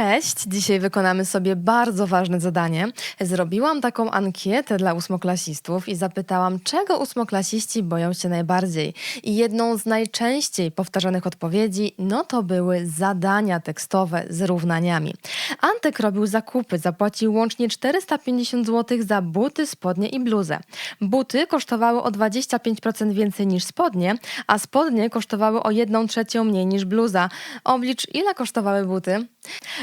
Cześć! Dzisiaj wykonamy sobie bardzo ważne zadanie. Zrobiłam taką ankietę dla ósmoklasistów i zapytałam, czego ósmoklasiści boją się najbardziej. I jedną z najczęściej powtarzanych odpowiedzi, no to były zadania tekstowe z równaniami. Antek robił zakupy, zapłacił łącznie 450 zł za buty, spodnie i bluzę. Buty kosztowały o 25% więcej niż spodnie, a spodnie kosztowały o 1 trzecią mniej niż bluza. Oblicz, ile kosztowały buty?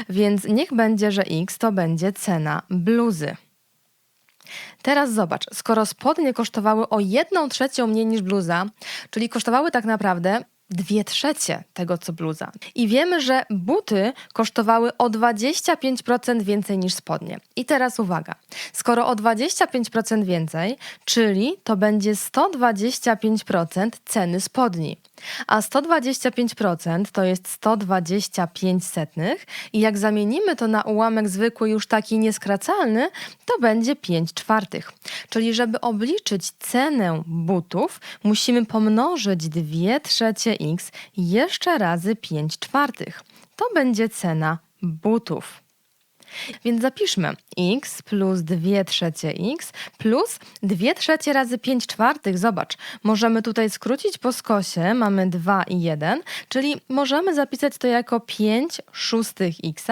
Więc niech będzie, że x to będzie cena bluzy. Teraz zobacz, skoro spodnie kosztowały o 1 trzecią mniej niż bluza, czyli kosztowały tak naprawdę dwie trzecie tego co bluza. I wiemy, że buty kosztowały o 25% więcej niż spodnie. I teraz uwaga, skoro o 25% więcej, czyli to będzie 125% ceny spodni. A 125% to jest 125 setnych i jak zamienimy to na ułamek zwykły, już taki nieskracalny, to będzie 5 czwartych. Czyli żeby obliczyć cenę butów, musimy pomnożyć 2 trzecie x jeszcze razy 5 czwartych. To będzie cena butów. Więc zapiszmy x plus 2 trzecie x plus 2 trzecie razy 5 czwartych. Zobacz, możemy tutaj skrócić po skosie, mamy 2 i 1, czyli możemy zapisać to jako 5 szóstych x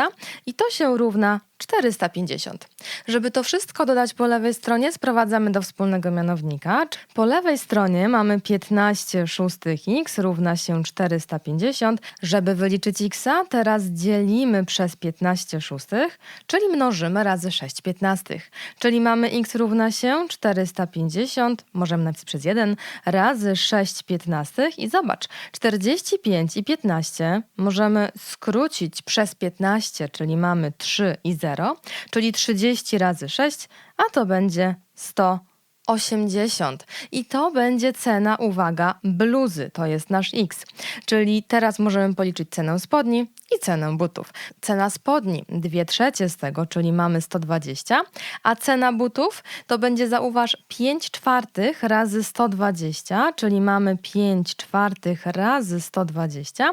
i to się równa 450. Żeby to wszystko dodać po lewej stronie, sprowadzamy do wspólnego mianownika. Po lewej stronie mamy 15 szóstych x równa się 450. Żeby wyliczyć x, teraz dzielimy przez 15 szóstych, czyli mnożymy razy 6 piętnastych. Czyli mamy x równa się 450, możemy napisać przez 1, razy 6 piętnastych i zobacz, 45 i 15 możemy skrócić przez 15, czyli mamy 3 i 0, czyli 30 razy 6, a to będzie 180. I to będzie cena, uwaga, bluzy, to jest nasz x. Czyli teraz możemy policzyć cenę spodni i cenę butów. Cena spodni, 2 trzecie z tego, czyli mamy 120, a cena butów to będzie, zauważ, 5 czwartych razy 120, czyli mamy 5 czwartych razy 120.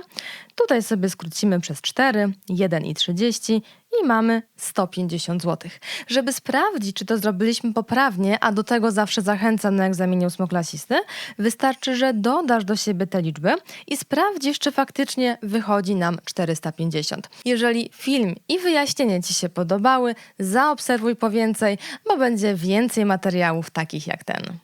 Tutaj sobie skrócimy przez 4, 1 i 30 i mamy 150 zł. Żeby sprawdzić, czy to zrobiliśmy poprawnie, a do tego zawsze zachęcam na egzaminie ósmoklasisty, wystarczy, że dodasz do siebie te liczby i sprawdzisz, czy faktycznie wychodzi nam 450. Jeżeli film i wyjaśnienie Ci się podobały, zaobserwuj po więcej, bo będzie więcej materiałów takich jak ten.